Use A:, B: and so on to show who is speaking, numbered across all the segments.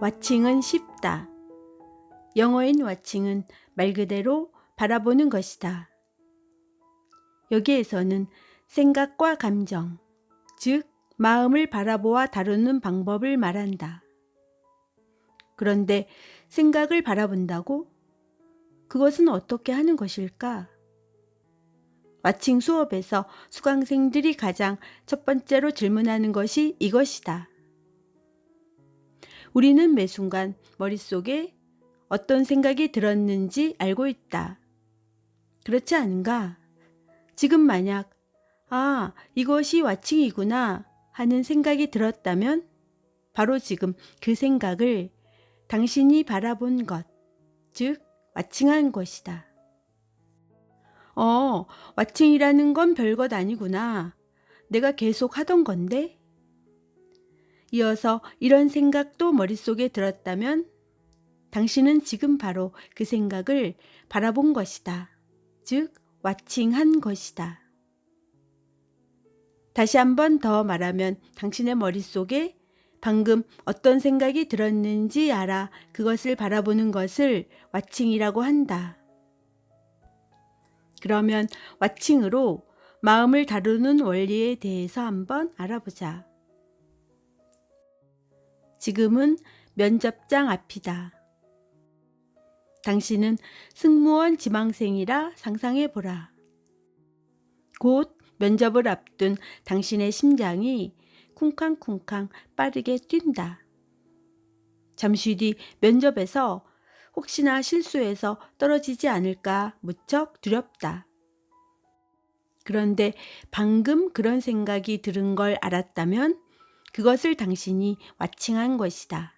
A: 와칭은 쉽다. 영어인 와칭은 말 그대로 바라보는 것이다. 여기에서는 생각과 감정, 즉, 마음을 바라보아 다루는 방법을 말한다. 그런데 생각을 바라본다고? 그것은 어떻게 하는 것일까? 마칭 수업에서 수강생들이 가장 첫 번째로 질문하는 것이 이것이다. 우리는 매 순간 머릿속에 어떤 생각이 들었는지 알고 있다. 그렇지 않은가? 지금 만약, 아, 이것이 와칭이구나 하는 생각이 들었다면 바로 지금 그 생각을 당신이 바라본 것, 즉, 와칭한 것이다. 어, 와칭이라는 건 별것 아니구나. 내가 계속 하던 건데? 이어서 이런 생각도 머릿속에 들었다면 당신은 지금 바로 그 생각을 바라본 것이다. 즉, 와칭한 것이다. 다시 한 번 더 말하면 당신의 머릿속에 방금 어떤 생각이 들었는지 알아 그것을 바라보는 것을 와칭이라고 한다. 그러면 와칭으로 마음을 다루는 원리에 대해서 한번 알아보자. 지금은 면접장 앞이다. 당신은 승무원 지망생이라 상상해 보라. 곧 면접을 앞둔 당신의 심장이 쿵쾅쿵쾅 빠르게 뛴다. 잠시 뒤 면접에서 혹시나 실수해서 떨어지지 않을까 무척 두렵다. 그런데 방금 그런 생각이 들은 걸 알았다면 그것을 당신이 와칭한 것이다.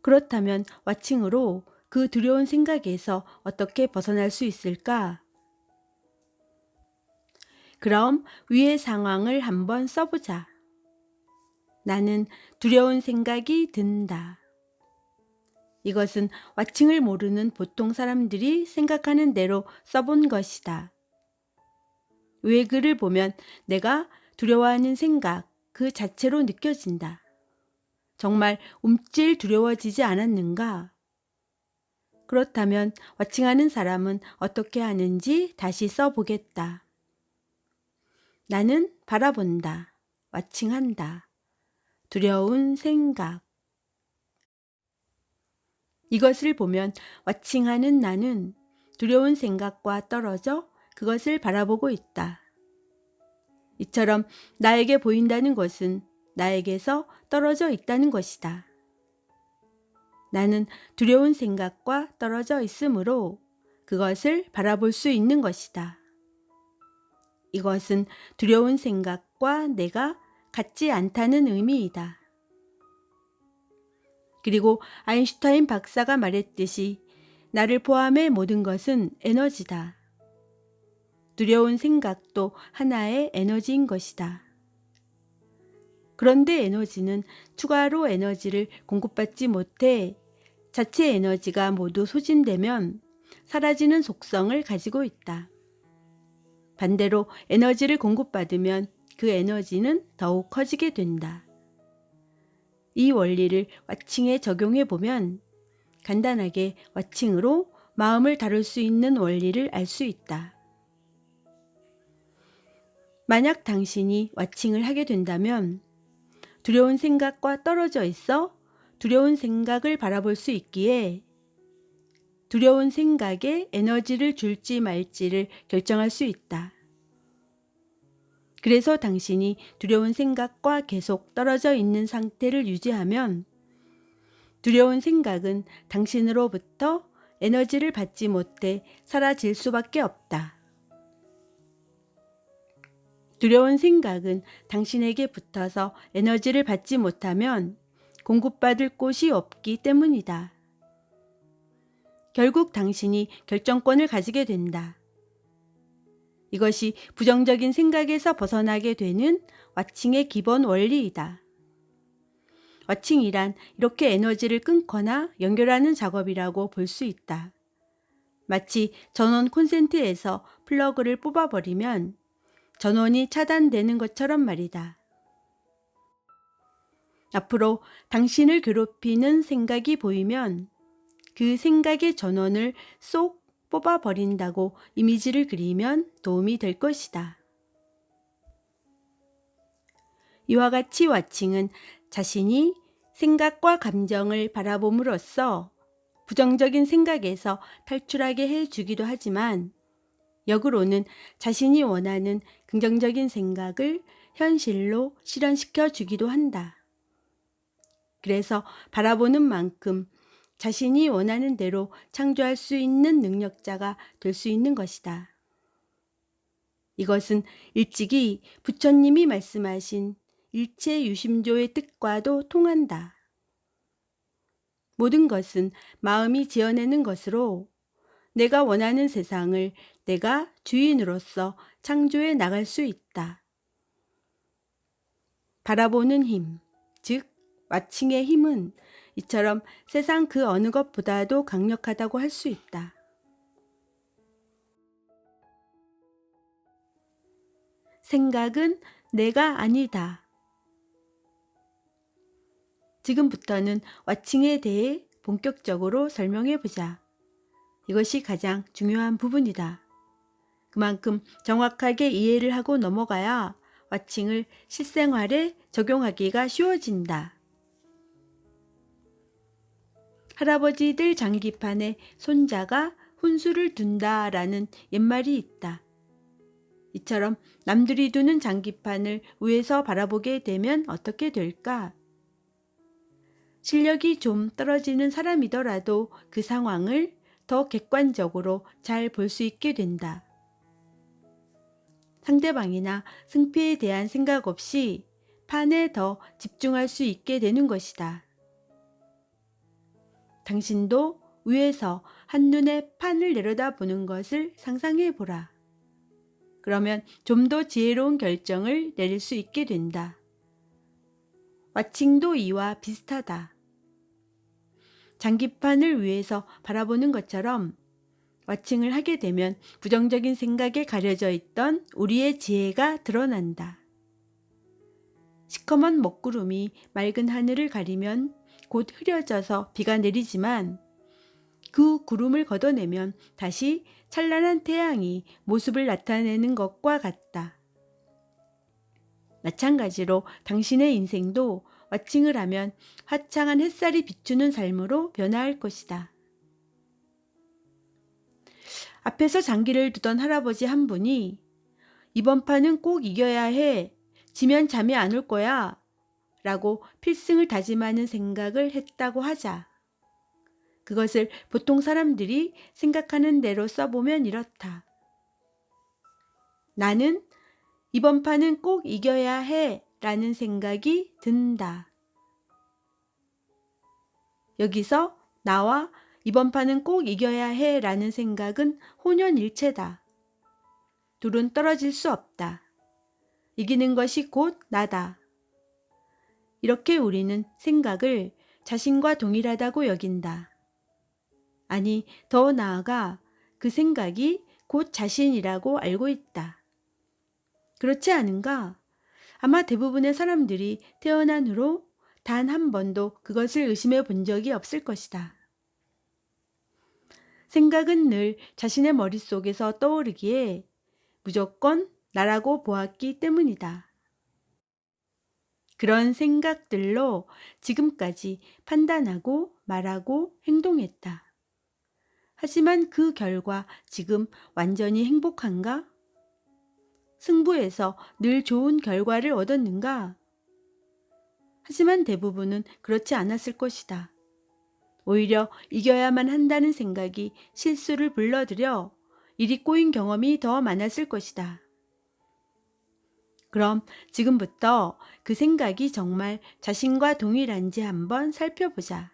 A: 그렇다면 와칭으로 그 두려운 생각에서 어떻게 벗어날 수 있을까? 그럼 위의 상황을 한번 써보자. 나는 두려운 생각이 든다. 이것은 와칭을 모르는 보통 사람들이 생각하는 대로 써본 것이다. 왜 글을 보면 내가 두려워하는 생각 그 자체로 느껴진다. 정말 움찔 두려워지지 않았는가? 그렇다면 와칭하는 사람은 어떻게 하는지 다시 써보겠다. 나는 바라본다. 와칭한다. 두려운 생각. 이것을 보면 와칭하는 나는 두려운 생각과 떨어져 그것을 바라보고 있다. 이처럼 나에게 보인다는 것은 나에게서 떨어져 있다는 것이다. 나는 두려운 생각과 떨어져 있으므로 그것을 바라볼 수 있는 것이다. 이것은 두려운 생각과 내가 같지 않다는 의미이다. 그리고 아인슈타인 박사가 말했듯이 나를 포함해 모든 것은 에너지다. 두려운 생각도 하나의 에너지인 것이다. 그런데 에너지는 추가로 에너지를 공급받지 못해 자체 에너지가 모두 소진되면 사라지는 속성을 가지고 있다. 반대로 에너지를 공급받으면 그 에너지는 더욱 커지게 된다. 이 원리를 와칭에 적용해 보면 간단하게 와칭으로 마음을 다룰 수 있는 원리를 알 수 있다. 만약 당신이 와칭을 하게 된다면 두려운 생각과 떨어져 있어 두려운 생각을 바라볼 수 있기에 두려운 생각에 에너지를 줄지 말지를 결정할 수 있다. 그래서 당신이 두려운 생각과 계속 떨어져 있는 상태를 유지하면 두려운 생각은 당신으로부터 에너지를 받지 못해 사라질 수밖에 없다. 두려운 생각은 당신에게 붙어서 에너지를 받지 못하면 공급받을 곳이 없기 때문이다. 결국 당신이 결정권을 가지게 된다. 이것이 부정적인 생각에서 벗어나게 되는 와칭의 기본 원리이다. 와칭이란 이렇게 에너지를 끊거나 연결하는 작업이라고 볼 수 있다. 마치 전원 콘센트에서 플러그를 뽑아버리면 전원이 차단되는 것처럼 말이다. 앞으로 당신을 괴롭히는 생각이 보이면 그 생각의 전원을 쏙 뽑아버린다고 이미지를 그리면 도움이 될 것이다. 이와 같이 와칭은 자신이 생각과 감정을 바라봄으로써 부정적인 생각에서 탈출하게 해주기도 하지만 역으로는 자신이 원하는 긍정적인 생각을 현실로 실현시켜 주기도 한다. 그래서 바라보는 만큼 자신이 원하는 대로 창조할 수 있는 능력자가 될 수 있는 것이다. 이것은 일찍이 부처님이 말씀하신 일체 유심조의 뜻과도 통한다. 모든 것은 마음이 지어내는 것으로 내가 원하는 세상을 내가 주인으로서 창조해 나갈 수 있다. 바라보는 힘, 즉, 와칭의 힘은 이처럼 세상 그 어느 것보다도 강력하다고 할 수 있다. 생각은 내가 아니다. 지금부터는 와칭에 대해 본격적으로 설명해 보자. 이것이 가장 중요한 부분이다. 그만큼 정확하게 이해를 하고 넘어가야 와칭을 실생활에 적용하기가 쉬워진다. 할아버지들 장기판에 손자가 훈수를 둔다라는 옛말이 있다. 이처럼 남들이 두는 장기판을 위에서 바라보게 되면 어떻게 될까? 실력이 좀 떨어지는 사람이더라도 그 상황을 더 객관적으로 잘 볼 수 있게 된다. 상대방이나 승패에 대한 생각 없이 판에 더 집중할 수 있게 되는 것이다. 당신도 위에서 한눈에 판을 내려다보는 것을 상상해 보라. 그러면 좀 더 지혜로운 결정을 내릴 수 있게 된다. 와칭도 이와 비슷하다. 장기판을 위해서 바라보는 것처럼 와칭을 하게 되면 부정적인 생각에 가려져 있던 우리의 지혜가 드러난다. 시커먼 먹구름이 맑은 하늘을 가리면 곧 흐려져서 비가 내리지만 그 구름을 걷어내면 다시 찬란한 태양이 모습을 나타내는 것과 같다. 마찬가지로 당신의 인생도 와칭을 하면 화창한 햇살이 비추는 삶으로 변화할 것이다. 앞에서 장기를 두던 할아버지 한 분이 이번 판은 꼭 이겨야 해. 지면 잠이 안 올 거야. 라고 필승을 다짐하는 생각을 했다고 하자. 그것을 보통 사람들이 생각하는 대로 써보면 이렇다. 나는 이번 판은 꼭 이겨야 해 라는 생각이 든다. 여기서 나와 이번 판은 꼭 이겨야 해 라는 생각은 혼연일체다. 둘은 떨어질 수 없다. 이기는 것이 곧 나다. 이렇게 우리는 생각을 자신과 동일하다고 여긴다. 아니, 더 나아가 그 생각이 곧 자신이라고 알고 있다. 그렇지 않은가? 아마 대부분의 사람들이 태어난 후로 단 한 번도 그것을 의심해 본 적이 없을 것이다. 생각은 늘 자신의 머릿속에서 떠오르기에 무조건 나라고 보았기 때문이다. 그런 생각들로 지금까지 판단하고 말하고 행동했다. 하지만 그 결과 지금 완전히 행복한가? 승부에서 늘 좋은 결과를 얻었는가? 하지만 대부분은 그렇지 않았을 것이다. 오히려 이겨야만 한다는 생각이 실수를 불러들여 일이 꼬인 경험이 더 많았을 것이다. 그럼 지금부터 그 생각이 정말 자신과 동일한지 한번 살펴보자.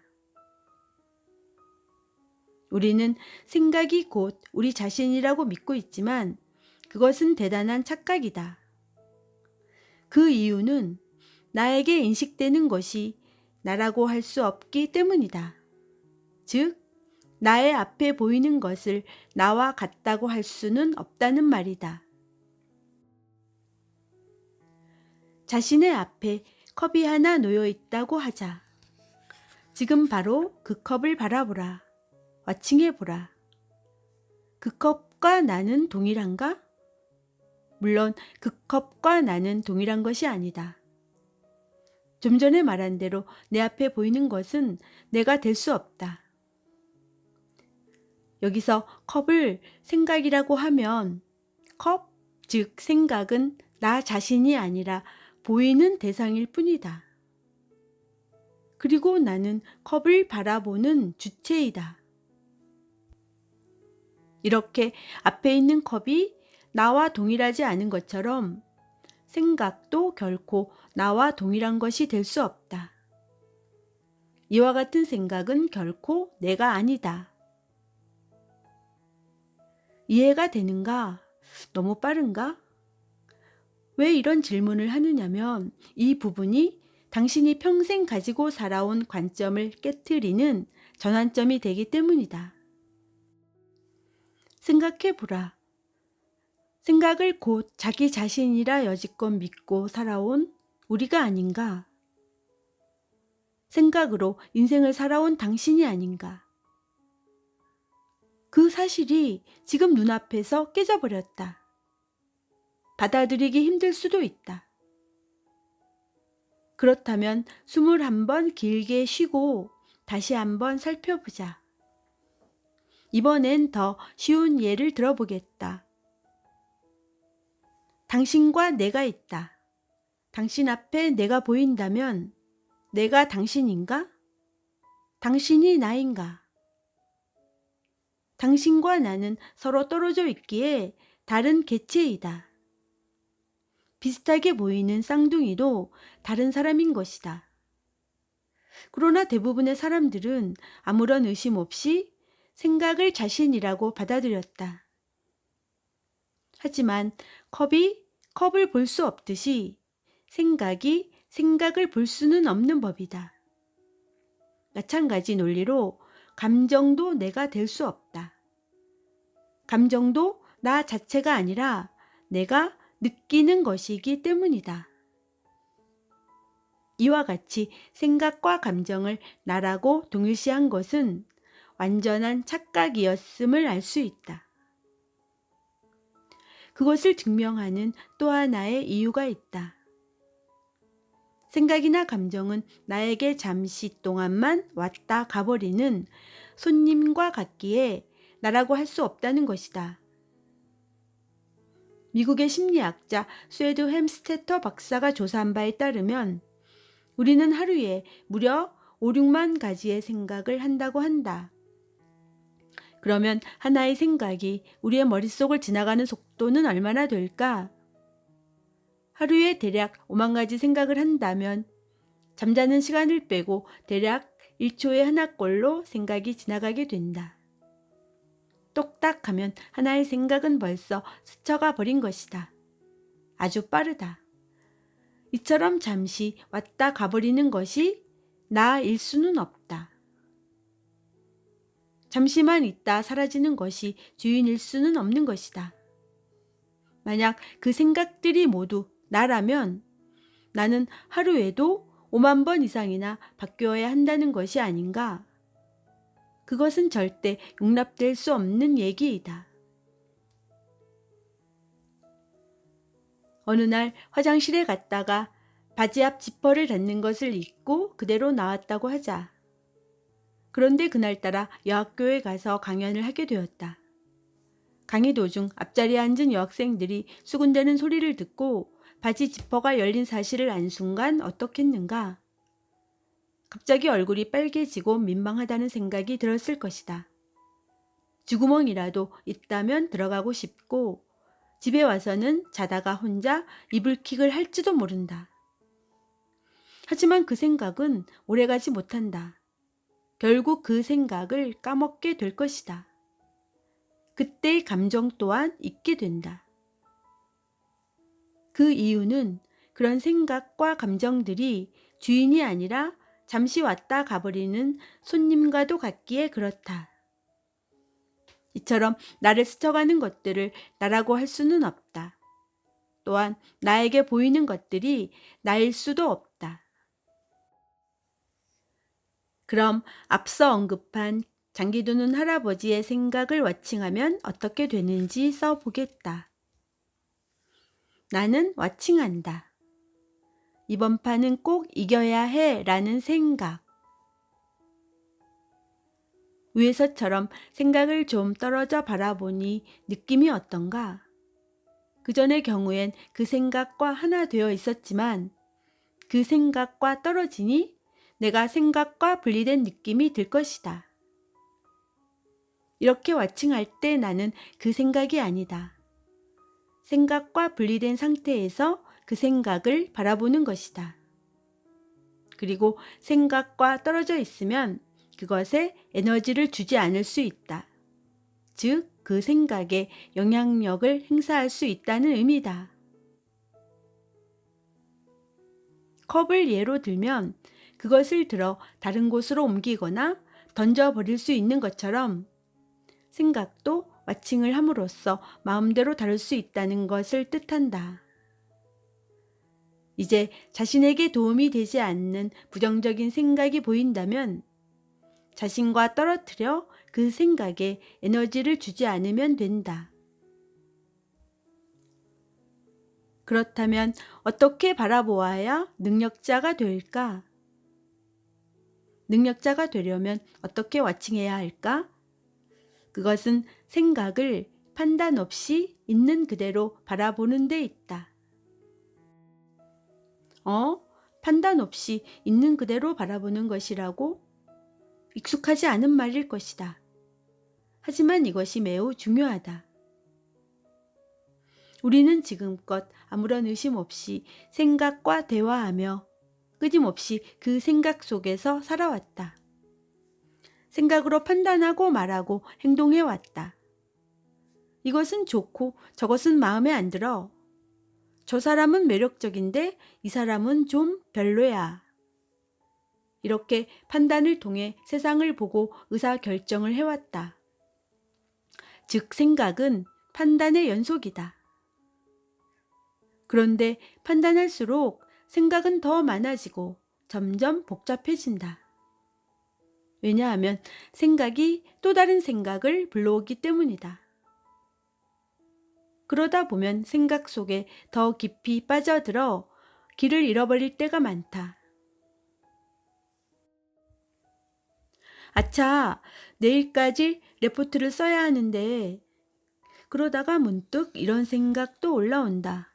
A: 우리는 생각이 곧 우리 자신이라고 믿고 있지만 그것은 대단한 착각이다. 그 이유는 나에게 인식되는 것이 나라고 할 수 없기 때문이다. 즉, 나의 앞에 보이는 것을 나와 같다고 할 수는 없다는 말이다. 자신의 앞에 컵이 하나 놓여 있다고 하자. 지금 바로 그 컵을 바라보라. 와칭해 보라. 그 컵과 나는 동일한가? 물론 그 컵과 나는 동일한 것이 아니다. 좀 전에 말한 대로 내 앞에 보이는 것은 내가 될 수 없다. 여기서 컵을 생각이라고 하면 컵, 즉 생각은 나 자신이 아니라 보이는 대상일 뿐이다. 그리고 나는 컵을 바라보는 주체이다. 이렇게 앞에 있는 컵이 나와 동일하지 않은 것처럼 생각도 결코 나와 동일한 것이 될 수 없다. 이와 같은 생각은 결코 내가 아니다. 이해가 되는가? 너무 빠른가? 왜 이런 질문을 하느냐면 이 부분이 당신이 평생 가지고 살아온 관점을 깨뜨리는 전환점이 되기 때문이다. 생각해 보라. 생각을 곧 자기 자신이라 여지껏 믿고 살아온 우리가 아닌가? 생각으로 인생을 살아온 당신이 아닌가? 그 사실이 지금 눈앞에서 깨져버렸다. 받아들이기 힘들 수도 있다. 그렇다면 숨을 한번 길게 쉬고 다시 한번 살펴보자. 이번엔 더 쉬운 예를 들어보겠다. 당신과 내가 있다. 당신 앞에 내가 보인다면 내가 당신인가? 당신이 나인가? 당신과 나는 서로 떨어져 있기에 다른 개체이다. 비슷하게 보이는 쌍둥이도 다른 사람인 것이다. 그러나 대부분의 사람들은 아무런 의심 없이 생각을 자신이라고 받아들였다. 하지만 컵이 컵을 볼 수 없듯이 생각이 생각을 볼 수는 없는 법이다. 마찬가지 논리로 감정도 내가 될 수 없다. 감정도 나 자체가 아니라 내가 느끼는 것이기 때문이다. 이와 같이 생각과 감정을 나라고 동일시한 것은 완전한 착각이었음을 알 수 있다. 그것을 증명하는 또 하나의 이유가 있다. 생각이나 감정은 나에게 잠시 동안만 왔다 가버리는 손님과 같기에 나라고 할 수 없다는 것이다. 미국의 심리학자 스웨드 햄스테터 박사가 조사한 바에 따르면 우리는 하루에 무려 5, 6만 가지의 생각을 한다고 한다. 그러면 하나의 생각이 우리의 머릿속을 지나가는 속도는 얼마나 될까? 하루에 대략 5만 가지 생각을 한다면 잠자는 시간을 빼고 대략 1초에 하나꼴로 생각이 지나가게 된다. 똑딱 하면 하나의 생각은 벌써 스쳐가 버린 것이다. 아주 빠르다. 이처럼 잠시 왔다 가버리는 것이 나일 수는 없다. 잠시만 있다 사라지는 것이 주인일 수는 없는 것이다. 만약 그 생각들이 모두 나라면 나는 하루에도 5만 번 이상이나 바뀌어야 한다는 것이 아닌가? 그것은 절대 용납될 수 없는 얘기이다. 어느 날 화장실에 갔다가 바지 앞 지퍼를 닫는 것을 잊고 그대로 나왔다고 하자. 그런데 그날따라 여학교에 가서 강연을 하게 되었다. 강의 도중 앞자리에 앉은 여학생들이 수군대는 소리를 듣고 바지 지퍼가 열린 사실을 안 순간 어떻겠는가? 갑자기 얼굴이 빨개지고 민망하다는 생각이 들었을 것이다. 쥐구멍이라도 있다면 들어가고 싶고 집에 와서는 자다가 혼자 이불킥을 할지도 모른다. 하지만 그 생각은 오래가지 못한다. 결국 그 생각을 까먹게 될 것이다. 그때의 감정 또한 잊게 된다. 그 이유는 그런 생각과 감정들이 주인이 아니라 잠시 왔다 가버리는 손님과도 같기에 그렇다. 이처럼 나를 스쳐가는 것들을 나라고 할 수는 없다. 또한 나에게 보이는 것들이 나일 수도 없다. 그럼 앞서 언급한 장기두는 할아버지의 생각을 와칭하면 어떻게 되는지 써보겠다. 나는 와칭한다. 이번 판은 꼭 이겨야 해 라는 생각. 위에서처럼 생각을 좀 떨어져 바라보니 느낌이 어떤가? 그 전의 경우엔 그 생각과 하나 되어 있었지만 그 생각과 떨어지니 내가 생각과 분리된 느낌이 들 것이다. 이렇게 와칭할 때 나는 그 생각이 아니다. 생각과 분리된 상태에서 그 생각을 바라보는 것이다. 그리고 생각과 떨어져 있으면 그것에 에너지를 주지 않을 수 있다. 즉, 그 생각에 영향력을 행사할 수 있다는 의미다. 컵을 예로 들면 그것을 들어 다른 곳으로 옮기거나 던져버릴 수 있는 것처럼 생각도 와칭을 함으로써 마음대로 다룰 수 있다는 것을 뜻한다. 이제 자신에게 도움이 되지 않는 부정적인 생각이 보인다면 자신과 떨어뜨려 그 생각에 에너지를 주지 않으면 된다. 그렇다면 어떻게 바라보아야 능력자가 될까? 능력자가 되려면 어떻게 와칭해야 할까? 그것은 생각을 판단 없이 있는 그대로 바라보는 데 있다. 어? 판단 없이 있는 그대로 바라보는 것이라고? 익숙하지 않은 말일 것이다. 하지만 이것이 매우 중요하다. 우리는 지금껏 아무런 의심 없이 생각과 대화하며 끊임없이 그 생각 속에서 살아왔다. 생각으로 판단하고 말하고 행동해 왔다. 이것은 좋고 저것은 마음에 안 들어. 저 사람은 매력적인데 이 사람은 좀 별로야. 이렇게 판단을 통해 세상을 보고 의사 결정을 해왔다. 즉, 생각은 판단의 연속이다. 그런데 판단할수록 생각은 더 많아지고 점점 복잡해진다. 왜냐하면 생각이 또 다른 생각을 불러오기 때문이다. 그러다 보면 생각 속에 더 깊이 빠져들어 길을 잃어버릴 때가 많다. 아차, 내일까지 레포트를 써야 하는데, 그러다가 문득 이런 생각도 올라온다.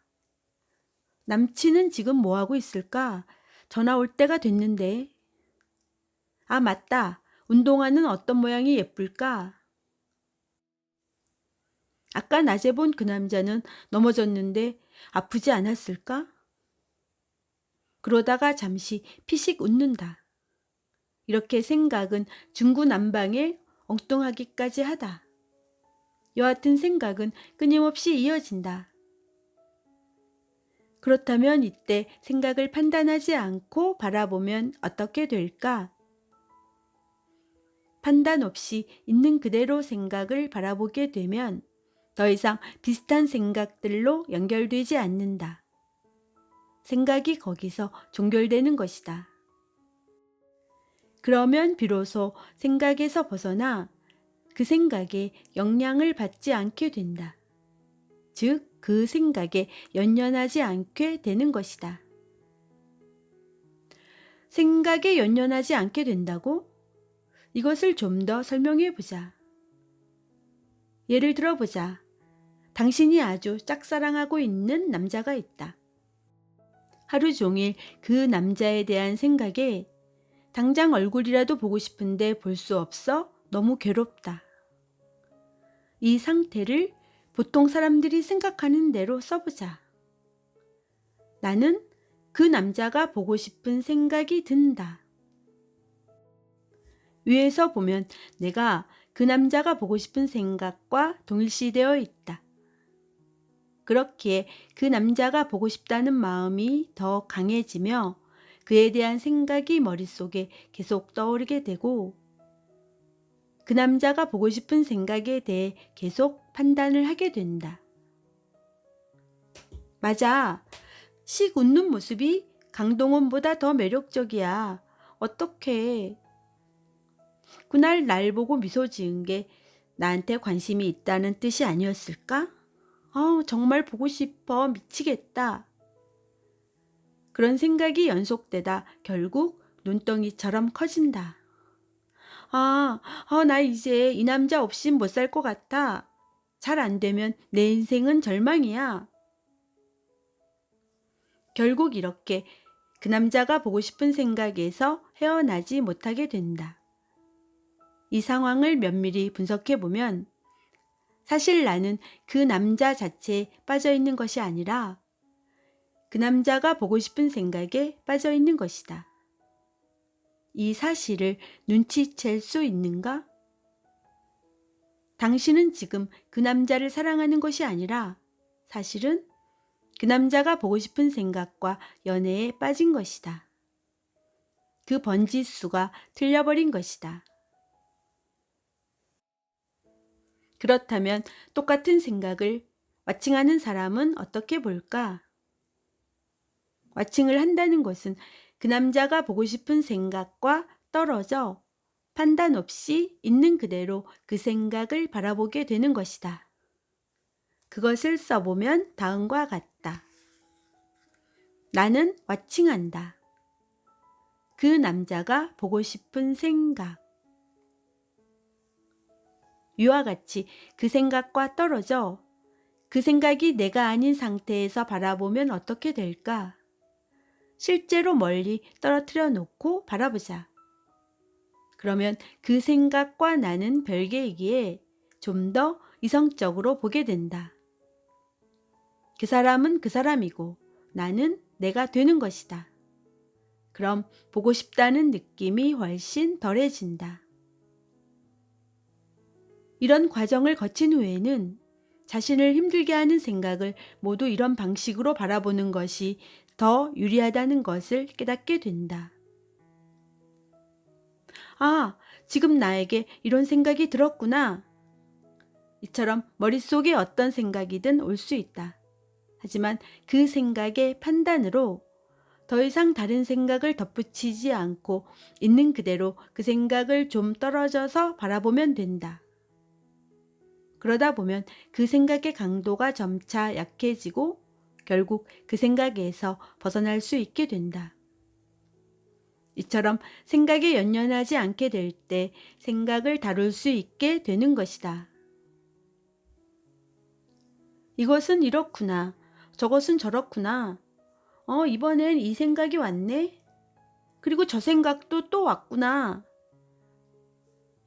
A: 남친은 지금 뭐하고 있을까? 전화 올 때가 됐는데. 아, 맞다. 운동화는 어떤 모양이 예쁠까? 아까 낮에 본 그 남자는 넘어졌는데 아프지 않았을까? 그러다가 잠시 피식 웃는다. 이렇게 생각은 중구난방에 엉뚱하기까지 하다. 여하튼 생각은 끊임없이 이어진다. 그렇다면 이때 생각을 판단하지 않고 바라보면 어떻게 될까? 판단 없이 있는 그대로 생각을 바라보게 되면 더 이상 비슷한 생각들로 연결되지 않는다. 생각이 거기서 종결되는 것이다. 그러면 비로소 생각에서 벗어나 그 생각에 영향을 받지 않게 된다. 즉, 그 생각에 연연하지 않게 되는 것이다. 생각에 연연하지 않게 된다고? 이것을 좀 더 설명해 보자. 예를 들어 보자. 당신이 아주 짝사랑하고 있는 남자가 있다. 하루 종일 그 남자에 대한 생각에 당장 얼굴이라도 보고 싶은데 볼 수 없어 너무 괴롭다. 이 상태를 보통 사람들이 생각하는 대로 써보자. 나는 그 남자가 보고 싶은 생각이 든다. 위에서 보면 내가 그 남자가 보고 싶은 생각과 동일시되어 있다. 그렇기에 그 남자가 보고 싶다는 마음이 더 강해지며 그에 대한 생각이 머릿속에 계속 떠오르게 되고 그 남자가 보고 싶은 생각에 대해 계속 판단을 하게 된다. 맞아. 씩 웃는 모습이 강동원보다 더 매력적이야. 어떻게? 그날 날 보고 미소 지은 게 나한테 관심이 있다는 뜻이 아니었을까? 아, 정말 보고 싶어 미치겠다. 그런 생각이 연속되다 결국 눈덩이처럼 커진다. 아, 아, 나 이제 이 남자 없인 못 살 것 같아. 잘 안 되면 내 인생은 절망이야. 결국 이렇게 그 남자가 보고 싶은 생각에서 헤어나지 못하게 된다. 이 상황을 면밀히 분석해 보면 사실 나는 그 남자 자체에 빠져 있는 것이 아니라 그 남자가 보고 싶은 생각에 빠져 있는 것이다. 이 사실을 눈치챌 수 있는가? 당신은 지금 그 남자를 사랑하는 것이 아니라 사실은 그 남자가 보고 싶은 생각과 연애에 빠진 것이다. 그 번지수가 틀려버린 것이다. 그렇다면 똑같은 생각을 와칭하는 사람은 어떻게 볼까? 와칭을 한다는 것은 그 남자가 보고 싶은 생각과 떨어져 판단 없이 있는 그대로 그 생각을 바라보게 되는 것이다. 그것을 써보면 다음과 같다. 나는 와칭한다. 그 남자가 보고 싶은 생각. 위와 같이 그 생각과 떨어져 그 생각이 내가 아닌 상태에서 바라보면 어떻게 될까? 실제로 멀리 떨어뜨려 놓고 바라보자. 그러면 그 생각과 나는 별개이기에 좀 더 이성적으로 보게 된다. 그 사람은 그 사람이고 나는 내가 되는 것이다. 그럼 보고 싶다는 느낌이 훨씬 덜해진다. 이런 과정을 거친 후에는 자신을 힘들게 하는 생각을 모두 이런 방식으로 바라보는 것이 더 유리하다는 것을 깨닫게 된다. 아, 지금 나에게 이런 생각이 들었구나. 이처럼 머릿속에 어떤 생각이든 올 수 있다. 하지만 그 생각의 판단으로 더 이상 다른 생각을 덧붙이지 않고 있는 그대로 그 생각을 좀 떨어져서 바라보면 된다. 그러다 보면 그 생각의 강도가 점차 약해지고 결국 그 생각에서 벗어날 수 있게 된다. 이처럼 생각에 연연하지 않게 될 때 생각을 다룰 수 있게 되는 것이다. 이것은 이렇구나. 저것은 저렇구나. 어, 이번엔 이 생각이 왔네. 그리고 저 생각도 또 왔구나.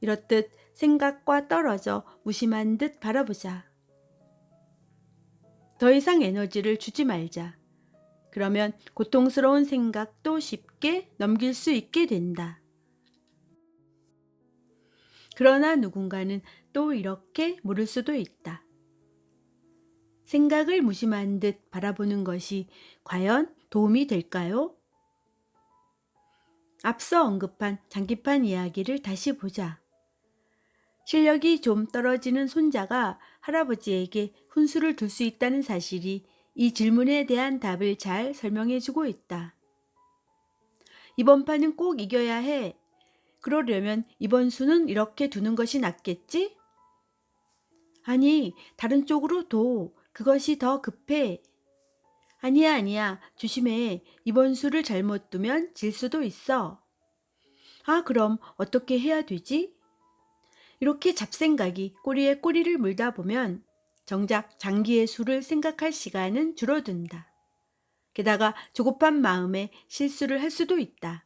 A: 이렇듯 생각과 떨어져 무심한 듯 바라보자. 더 이상 에너지를 주지 말자. 그러면 고통스러운 생각도 쉽게 넘길 수 있게 된다. 그러나 누군가는 또 이렇게 물을 수도 있다. 생각을 무심한 듯 바라보는 것이 과연 도움이 될까요? 앞서 언급한 장기판 이야기를 다시 보자. 실력이 좀 떨어지는 손자가 할아버지에게 훈수를 둘 수 있다는 사실이 이 질문에 대한 답을 잘 설명해 주고 있다. 이번 판은 꼭 이겨야 해. 그러려면 이번 수는 이렇게 두는 것이 낫겠지? 아니, 다른 쪽으로 둬. 그것이 더 급해. 아니야, 아니야. 조심해. 이번 수를 잘못 두면 질 수도 있어. 아, 그럼 어떻게 해야 되지? 이렇게 잡생각이 꼬리에 꼬리를 물다 보면 정작 장기의 수를 생각할 시간은 줄어든다. 게다가 조급한 마음에 실수를 할 수도 있다.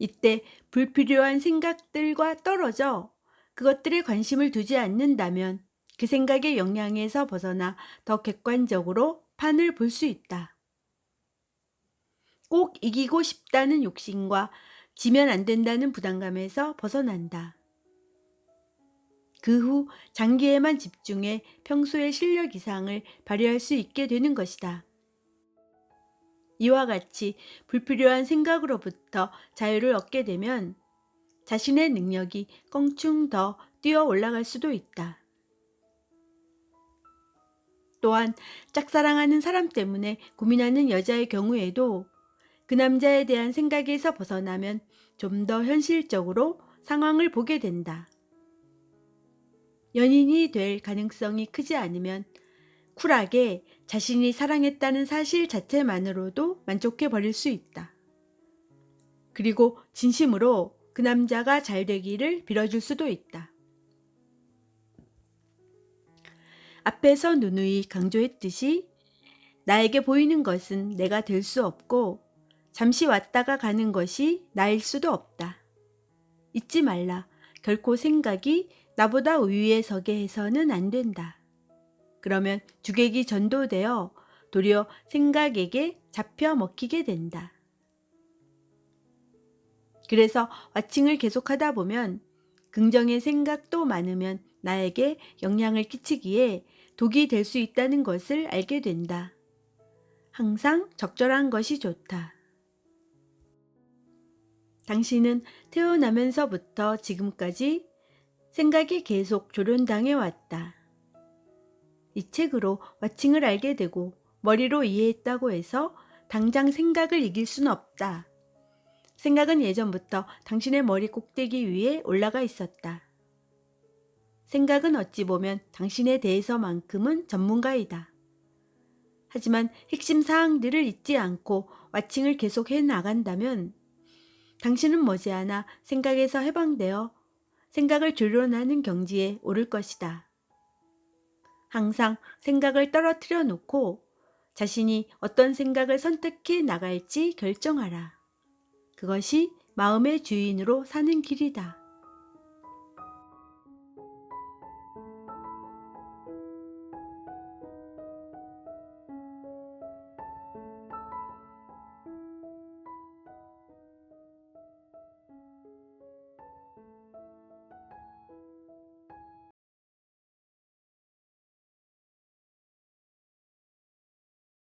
A: 이때 불필요한 생각들과 떨어져 그것들에 관심을 두지 않는다면 그 생각의 영향에서 벗어나 더 객관적으로 판을 볼 수 있다. 꼭 이기고 싶다는 욕심과 지면 안 된다는 부담감에서 벗어난다. 그 후 장기에만 집중해 평소의 실력 이상을 발휘할 수 있게 되는 것이다. 이와 같이 불필요한 생각으로부터 자유를 얻게 되면 자신의 능력이 껑충 더 뛰어 올라갈 수도 있다. 또한 짝사랑하는 사람 때문에 고민하는 여자의 경우에도 그 남자에 대한 생각에서 벗어나면 좀 더 현실적으로 상황을 보게 된다. 연인이 될 가능성이 크지 않으면 쿨하게 자신이 사랑했다는 사실 자체만으로도 만족해 버릴 수 있다. 그리고 진심으로 그 남자가 잘 되기를 빌어줄 수도 있다. 앞에서 누누이 강조했듯이 나에게 보이는 것은 내가 될 수 없고 잠시 왔다가 가는 것이 나일 수도 없다. 잊지 말라. 결코 생각이 나보다 위에 서게 해서는 안 된다. 그러면 주객이 전도되어 도리어 생각에게 잡혀 먹히게 된다. 그래서 와칭을 계속하다 보면 긍정의 생각도 많으면 나에게 영향을 끼치기에 독이 될 수 있다는 것을 알게 된다. 항상 적절한 것이 좋다. 당신은 태어나면서부터 지금까지 생각이 계속 조련당해 왔다. 이 책으로 와칭을 알게 되고 머리로 이해했다고 해서 당장 생각을 이길 수는 없다. 생각은 예전부터 당신의 머리 꼭대기 위에 올라가 있었다. 생각은 어찌 보면 당신에 대해서만큼은 전문가이다. 하지만 핵심 사항들을 잊지 않고 와칭을 계속해 나간다면 당신은 머지않아 생각에서 해방되어 생각을 조련하는 경지에 오를 것이다. 항상 생각을 떨어뜨려 놓고 자신이 어떤 생각을 선택해 나갈지 결정하라. 그것이 마음의 주인으로 사는 길이다.